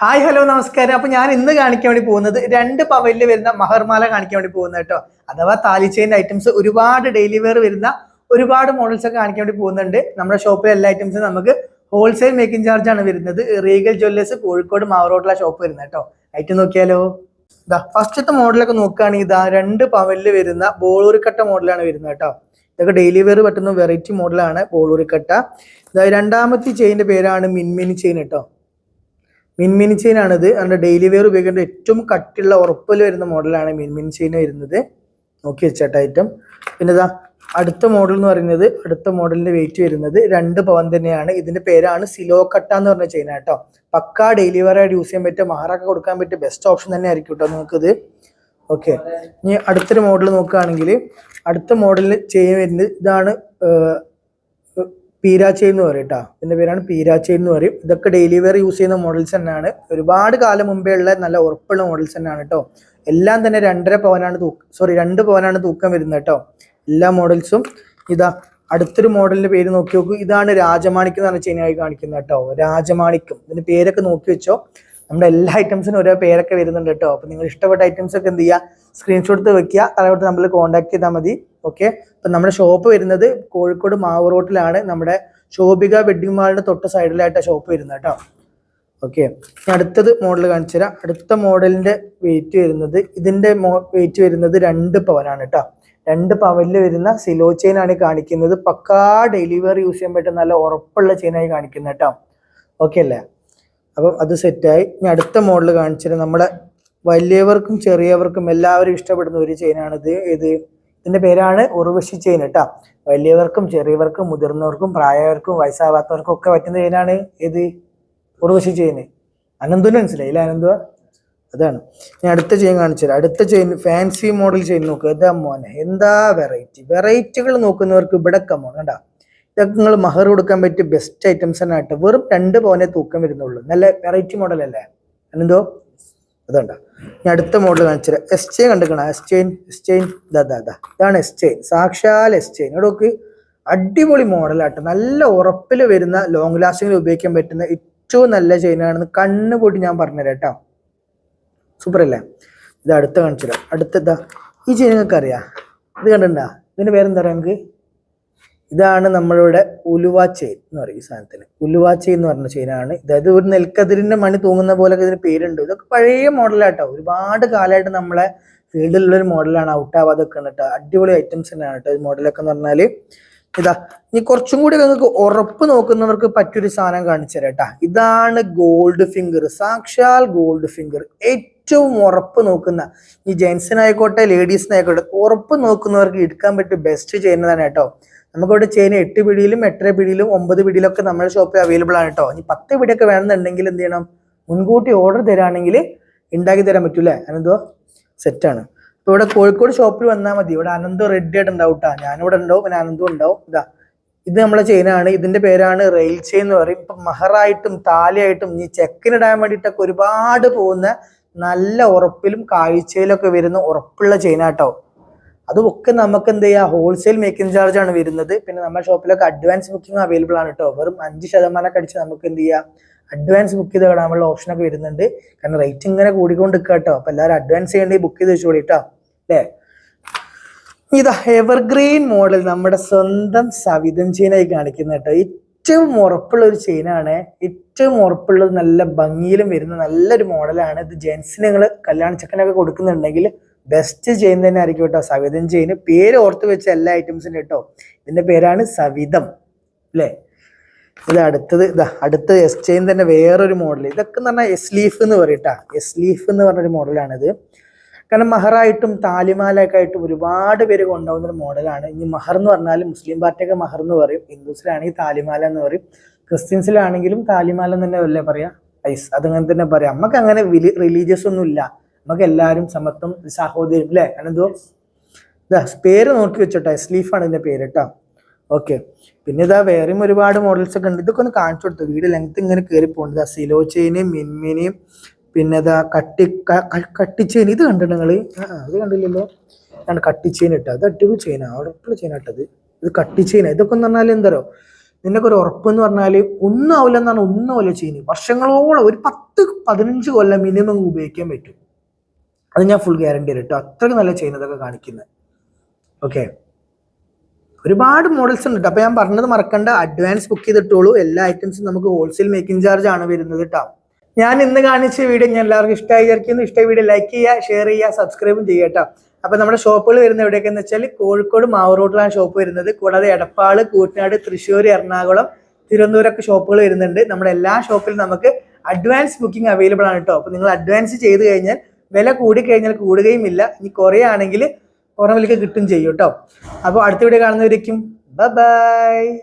Hi hello നമസ്കാരം. അപ്പൊ ഞാൻ ഇന്ന് കാണിക്കാൻ വേണ്ടി പോകുന്നത് രണ്ട് പവലിൽ വരുന്ന മഹർമാല കാണിക്കാൻ വേണ്ടി പോകുന്നത് കേട്ടോ. അഥവാ താലിച്ചേന്റെ ഐറ്റംസ് ഒരുപാട് ഡെയിലി വെയർ വരുന്ന ഒരുപാട് മോഡൽസ് ഒക്കെ കാണിക്കാൻ വേണ്ടി പോകുന്നുണ്ട്. നമ്മുടെ ഷോപ്പിലെ എല്ലാ ഐറ്റംസും നമുക്ക് ഹോൾസെയിൽ മേക്കിംഗ് ചാർജ് ആണ് വരുന്നത്. റീഗൽ ജ്വല്ലേഴ്സ് കോഴിക്കോട് മാവറോട്ടുള്ള ഷോപ്പ് വരുന്നത് കേട്ടോ. ഐറ്റം നോക്കിയാലോ? ഇതാ ഫസ്റ്റത്തെ മോഡലൊക്കെ നോക്കുകയാണെങ്കിൽ ഇതാ രണ്ട് പവലിൽ വരുന്ന ബോളൂരിക്കട്ട മോഡലാണ് വരുന്നത് കേട്ടോ. ഇതൊക്കെ ഡെയിലി വെയർ പറ്റുന്ന വെറൈറ്റി മോഡലാണ് ബോളൂരിക്കട്ട. രണ്ടാമത്തെ ചെയിന്റെ പേരാണ് മിൻമിനി ചെയിൻ കേട്ടോ. മിൻമിനി ചെയിൻ ആണിത്. അതിന്റെ ഡെയിലി വെയർ ഉപയോഗിക്കേണ്ട ഏറ്റവും കട്ടിയുള്ള ഉറപ്പിൽ വരുന്ന മോഡലാണ് മിൻമിനി ചെയിൻ വരുന്നത്. നോക്കി വെച്ചേട്ട ഐറ്റം പിന്നെ ഇതാ അടുത്ത മോഡൽ എന്ന് പറയുന്നത് അടുത്ത മോഡലിന്റെ വെയിറ്റ് വരുന്നത് രണ്ട് പവൻ തന്നെയാണ്. ഇതിന്റെ പേരാണ് സിലോ കട്ട എന്ന് പറഞ്ഞ ചെയിൻ കേട്ടോ. പക്കാ ഡെയിലി വെയർ ആയിട്ട് യൂസ് ചെയ്യാൻ പറ്റിയ മാറാക്ക കൊടുക്കാൻ പറ്റിയ ബെസ്റ്റ് ഓപ്ഷൻ തന്നെ ആയിരിക്കും കേട്ടോ നിങ്ങൾക്കിത്. ഓക്കെ ഇനി അടുത്തൊരു മോഡൽ നോക്കുകയാണെങ്കിൽ അടുത്ത മോഡലിൽ ചെയിൻ വരുന്നത് ഇതാണ് പീരാച്ചെയിൻ എന്ന് പറയും കേട്ടോ ഇതിന്റെ പേരാണ് പീരാച്ചെയിൻ എന്ന് പറയും. ഇതൊക്കെ ഡെയിലി വെയർ യൂസ് ചെയ്യുന്ന മോഡൽസ് തന്നെയാണ്. ഒരുപാട് കാലം മുമ്പേ ഉള്ള നല്ല ഉറപ്പുള്ള മോഡൽസ് തന്നെയാണ് കേട്ടോ എല്ലാം തന്നെ രണ്ടര പവനാണ് തൂക്കം സോറി രണ്ട് പവനാണ് തൂക്കം വരുന്നത് കേട്ടോ എല്ലാ മോഡൽസും ഇതാ അടുത്തൊരു മോഡലിന്റെ പേര് നോക്കി നോക്കൂ. ഇതാണ് രാജമാണിക്യം എന്ന് പറഞ്ഞ ചെയിനായി കാണിക്കുന്നത് കേട്ടോ രാജമാണിക്യം. ഇതിന്റെ പേരൊക്കെ നോക്കി വെച്ചോ. നമ്മുടെ എല്ലാ ഐറ്റംസിനും ഓരോ പേരൊക്കെ വരുന്നുണ്ട് കേട്ടോ അപ്പൊ നിങ്ങൾ ഇഷ്ടപ്പെട്ട ഐറ്റംസ് ഒക്കെ എന്ത് ചെയ്യുക സ്ക്രീൻഷോട്ട് വെക്കുക. അതോട്ട് നമ്മൾ കോൺടാക്ട് ചെയ്താൽ മതി. ഓക്കെ അപ്പൊ നമ്മുടെ ഷോപ്പ് വരുന്നത് കോഴിക്കോട് മാവ് റോട്ടിലാണ്. നമ്മുടെ ശോഭിക വെഡിങ് മാളിന്റെ തൊട്ട് സൈഡിലായിട്ടാണ് ഷോപ്പ് വരുന്നത് കേട്ടോ. ഓക്കെ അടുത്തത് മോഡൽ കാണിച്ചു തരാം. അടുത്ത മോഡലിന്റെ വെയിറ്റ് വരുന്നത് ഇതിന്റെ വെയിറ്റ് വരുന്നത് രണ്ട് പവനാണ് കേട്ടോ. രണ്ട് പവനിൽ വരുന്ന സിലോ ആണ് കാണിക്കുന്നത്. പക്കാ ഡെലിവറി യൂസ് ചെയ്യാൻ പറ്റുന്ന നല്ല ഉറപ്പുള്ള ചെയിനായി കാണിക്കുന്നത് കേട്ടോ. ഓക്കെ അല്ലേ? അപ്പം അത് സെറ്റായി ഇനി അടുത്ത മോഡൽ കാണിച്ചിട്ട് നമ്മളെ വലിയവർക്കും ചെറിയവർക്കും എല്ലാവരും ഇഷ്ടപ്പെടുന്ന ഒരു ചെയിനാണിത് ഇത് ഇതിന്റെ പേരാണ് ഉർവശി ചെയിൻ കേട്ടോ. വലിയവർക്കും ചെറിയവർക്കും മുതിർന്നവർക്കും പ്രായവർക്കും വയസ്സാവാത്തവർക്കും ഒക്കെ പറ്റുന്ന ചെയിനാണ് ഏത്? ഉർവശി ചെയിൻ. അനന്തുവിന് മനസ്സിലായില്ല അനന്തുവ? അതാണ്. ഞാൻ അടുത്ത ചെയിൻ കാണിച്ചുതരാം അടുത്ത ചെയിൻ ഫാൻസി മോഡൽ ചെയിൻ നോക്കുക എന്താ മോനെ. എന്താ വെറൈറ്റി? വെറൈറ്റികൾ നോക്കുന്നവർക്ക് ഇവിടെ കമ്മോൺ കണ്ടാ. ഇതൊക്കെ നിങ്ങൾ മഹർ കൊടുക്കാൻ പറ്റിയ ബെസ്റ്റ് ഐറ്റംസ് തന്നെ ആയിട്ട് വെറും രണ്ട് പവനെ തൂക്കം വരുന്നുള്ളൂ. നല്ല വെറൈറ്റി മോഡലല്ലേ അനന്തോ അതുണ്ട ഞാൻ അടുത്ത മോഡൽ കാണിച്ചുതരാം എസ് ചെയിൻ കണ്ടുക്കണം എസ് ചെയിൻ എസ് ചെയിൻ ഇതാ ഇതാ ഇതാ ഇതാണ് എസ് ചെയിൻ സാക്ഷാൽ എസ് ചെയിൻ ഇവിടെ നോക്ക് അടിപൊളി മോഡലാട്ടോ നല്ല ഉറപ്പിൽ വരുന്ന ലോങ് ലാസ്റ്റിങ്ങിൽ ഉപയോഗിക്കാൻ പറ്റുന്ന ഏറ്റവും നല്ല ചെയിനാണെന്ന് കണ്ണ് പൊട്ടി ഞാൻ പറഞ്ഞുതരാം കേട്ടോ. സൂപ്പർ അല്ലേ? ഇത് അടുത്ത കാണിച്ചുതരാം അടുത്തതാ ഈ ചെയിൻ നിങ്ങൾക്ക് അറിയാം ഇത് കണ്ടിട്ടുണ്ടാ? ഇതിന്റെ പേരെന്താ പറയാ നിങ്ങൾക്ക്? ഇതാണ് നമ്മളുടെ ഉലുവ ചെയിൻ എന്ന് പറയും ഈ സാധനത്തിന്. ഉലുവ ചെയിൻ എന്ന് പറഞ്ഞ ചെയിനാണ് അതായത് ഒരു നെൽക്കതിരിന്റെ മണി തൂങ്ങുന്ന പോലെ ഇതിന് പേരുണ്ട്. ഇതൊക്കെ പഴയ മോഡലാട്ടോ ഒരുപാട് കാലമായിട്ട് നമ്മളെ ഫീൽഡിലുള്ള ഒരു മോഡലാണ് ഔട്ട് ആവാതെ കേട്ടോ അടിപൊളി ഐറ്റംസ് തന്നെയാണ് കേട്ടോ ഈ മോഡലൊക്കെ എന്ന് പറഞ്ഞാൽ. ഇതാ ഇനി കുറച്ചും കൂടി നിങ്ങൾക്ക് ഉറപ്പ് നോക്കുന്നവർക്ക് പറ്റിയൊരു സാധനം കാണിച്ചു തരാം ഇതാണ് ഗോൾഡ് ഫിംഗർ സാക്ഷാൽ ഗോൾഡ് ഫിംഗർ ഏറ്റവും ഉറപ്പ് നോക്കുന്ന. ഈ ജെൻസിനായിക്കോട്ടെ ലേഡീസിനായിക്കോട്ടെ ഉറപ്പ് നോക്കുന്നവർക്ക് എടുക്കാൻ പറ്റിയ ബെസ്റ്റ് ചെയ്യുന്നതാണ് കേട്ടോ നമുക്കിവിടെ ചെയിൻ എട്ട് പിടിയിലും എട്ടര പിടിയിലും ഒമ്പത് പിടിയിലും ഒക്കെ നമ്മുടെ ഷോപ്പിൽ അവൈലബിൾ ആണ് കേട്ടോ ഇനി പത്ത് പിടിയൊക്കെ വേണമെന്നുണ്ടെങ്കിൽ എന്ത് ചെയ്യണം? മുൻകൂട്ടി ഓർഡർ തരാണെങ്കിൽ ഉണ്ടാക്കി തരാൻ പറ്റൂലേ അനന്തോ സെറ്റാണ് ഇപ്പൊ ഇവിടെ കോഴിക്കോട് ഷോപ്പിൽ വന്നാൽ മതി. ഇവിടെ അനന്തോ റെഡി ആയിട്ട് ഉണ്ടാവും കേട്ടോ ഞാനിവിടെ ഉണ്ടാവും പിന്നെ അനന്തോ ഉണ്ടാവും. ഇതാ. ഇത് നമ്മളെ ചെയിനാണ് ഇതിന്റെ പേരാണ് റെയിൽ ചെയിൻ എന്ന് പറയും. ഇപ്പൊ മഹറായിട്ടും താലിയായിട്ടും ഈ ചെക്കിനിടാൻ വേണ്ടിയിട്ടൊക്കെ ഒരുപാട് പോകുന്ന നല്ല ഉറപ്പിലും കാഴ്ചയിലൊക്കെ വരുന്ന ഉറപ്പുള്ള ചെയിനാട്ടോ അതൊക്കെ നമുക്ക് എന്ത് ചെയ്യാം ഹോൾസെയിൽ മേക്കിംഗ് ചാർജ് ആണ് വരുന്നത്. പിന്നെ നമ്മുടെ ഷോപ്പിലൊക്കെ അഡ്വാൻസ് ബുക്കിംഗ് അവൈലബിൾ ആണ് കേട്ടോ വെറും അഞ്ച് ശതമാനമൊക്കെ അടിച്ച് നമുക്ക് എന്ത് ചെയ്യാം അഡ്വാൻസ് ബുക്ക് ചെയ്ത് ഓപ്ഷൻ ഒക്കെ വരുന്നുണ്ട്. കാരണം റേറ്റ് ഇങ്ങനെ കൂടിക്കൊണ്ട് കേട്ടോ അപ്പൊ എല്ലാവരും അഡ്വാൻസ് ചെയ്യേണ്ടി ബുക്ക് ചെയ്ത് വെച്ചോളി അല്ലേ ഇതാ എവർഗ്രീൻ മോഡൽ നമ്മുടെ സ്വന്തം സവിധം ചെയിനായി കാണിക്കുന്ന കേട്ടോ ഏറ്റവും ഉറപ്പുള്ള ഒരു ചെയിനാണ് ഏറ്റവും ഉറപ്പുള്ളത് നല്ല ഭംഗിയിലും വരുന്ന നല്ലൊരു മോഡലാണ് ഇത് ജെൻസിന് നിങ്ങൾ കല്യാണ ചെക്കനൊക്കെ കൊടുക്കുന്നുണ്ടെങ്കിൽ ബെസ്റ്റ് ചെയിൻ തന്നെ ആയിരിക്കും കേട്ടോ സവിതം ചെയിൻ പേര് ഓർത്ത് വെച്ച എല്ലാ ഐറ്റംസിനും കേട്ടോ. ഇതിന്റെ പേരാണ് സവിതം അല്ലേ? ഇത് അടുത്തത് ഇതാ അടുത്ത എസ് ചെയിൻ തന്നെ വേറൊരു മോഡൽ ഇതൊക്കെ എന്ന് പറഞ്ഞാൽ എസ് ലീഫ് എന്ന് പറയട്ടാ എസ് ലീഫ് എന്ന് പറഞ്ഞൊരു മോഡലാണിത് കാരണം മഹറായിട്ടും താലിമാലയൊക്കെ ആയിട്ടും ഒരുപാട് പേര് കൊണ്ടുപോകുന്ന ഒരു മോഡലാണ് ഇനി മഹർ എന്ന് പറഞ്ഞാൽ മുസ്ലിം പാർട്ടിയൊക്കെ മഹർ എന്ന് പറയും. ഹിന്ദുസിലാണെങ്കിൽ താലിമാല എന്ന് പറയും. ക്രിസ്ത്യൻസിലാണെങ്കിലും താലിമാല എന്ന് തന്നെ അല്ലേ പറയാ? ഐസ് അതങ്ങനെ തന്നെ പറയാം. നമുക്ക് അങ്ങനെ റിലീജിയസ് ഒന്നും ഇല്ല. നമുക്ക് എല്ലാവരും സമത്വം സഹോദര്യം അല്ലേ അനന്തോ പേര് നോക്കി വെച്ചോട്ടെ. സ്ലീഫാണ് ഇതിന്റെ പേര് കേട്ടോ ഓക്കെ. പിന്നെ ഇതാ വേറെയും ഒരുപാട് മോഡൽസ് ഒക്കെ ഉണ്ട്. ഇതൊക്കെ ഒന്ന് കാണിച്ചു കൊടുത്തു. വീട് ലെങ്ത് ഇങ്ങനെ കയറി പോകുന്നത് സിലോ ചെയിനും മിൻമിനിയും പിന്നെ ഇതാ കട്ടി കട്ടി കട്ടിച്ചെയിൻ ഇത് കണ്ടിട്ട് നിങ്ങൾ അത് ഇത് കണ്ടില്ലല്ലോ. കട്ടി കട്ടിച്ചെയിൻ ഇട്ടത്. അത് അടിപൊളി ചെയിനാണ് അവിടെ ചെയിൻ ഇട്ടത്. ഇത് കട്ടി കട്ടിച്ചെയിനാണ് ഇതൊക്കെ എന്ന് പറഞ്ഞാൽ എന്താ നിന്നൊക്കെ ഒരു ഉറപ്പ് എന്ന് പറഞ്ഞാൽ ഒന്നും ആവില്ല എന്നാണ് ഒന്നും ആവില്ല ചെയിൻ വർഷങ്ങളോളം ഒരു പത്ത് പതിനഞ്ച് കൊല്ലം മിനിമം ഉപയോഗിക്കാൻ പറ്റും. അത് ഞാൻ ഫുൾ ഗ്യാരണ്ടി കേട്ടോ അത്രയ്ക്ക് നല്ല ചെയ്യുന്നതൊക്കെ കാണിക്കുന്നത് ഓക്കെ ഒരുപാട് മോഡൽസ് ഉണ്ട് കേട്ടോ അപ്പൊ ഞാൻ പറഞ്ഞത് മറക്കണ്ട. അഡ്വാൻസ് ബുക്ക് ചെയ്തിട്ടുള്ളൂ എല്ലാ ഐറ്റംസും നമുക്ക് ഹോൾസെയിൽ മേക്കിംഗ് ചാർജ് ആണ് വരുന്നത് കേട്ടോ ഞാൻ ഇന്ന് കാണിച്ച വീഡിയോ ഞാൻ എല്ലാവർക്കും ഇഷ്ടമായി വിചാരിക്കുന്നു. ഇഷ്ടമായ വീഡിയോ ലൈക്ക് ചെയ്യുക ഷെയർ ചെയ്യുക സബ്സ്ക്രൈബും ചെയ്യുക കേട്ടോ അപ്പൊ നമ്മുടെ ഷോപ്പുകൾ വരുന്നത് എവിടെയൊക്കെയെന്ന് വെച്ചാൽ കോഴിക്കോട് മാവ് റോഡിലാണ് ഷോപ്പ് വരുന്നത്. കൂടാതെ എടപ്പാൾ കൂറ്റനാട് തൃശ്ശൂർ എറണാകുളം തിരുവനന്തപുരമൊക്കെ ഷോപ്പുകൾ വരുന്നുണ്ട്. നമ്മുടെ എല്ലാ ഷോപ്പിലും നമുക്ക് അഡ്വാൻസ് ബുക്കിംഗ് അവൈലബിൾ ആണ് കേട്ടോ അപ്പൊ നിങ്ങൾ അഡ്വാൻസ് ചെയ്ത് കഴിഞ്ഞാൽ വില കൂടിക്കഴിഞ്ഞാൽ കൂടുകയും ഇല്ല ഇനി കുറയാണെങ്കിൽ കുറവിലേക്ക് കിട്ടും ചെയ്യും കേട്ടോ അപ്പോൾ അടുത്ത വീഡിയോ കാണുന്നവരേക്കും. ബൈ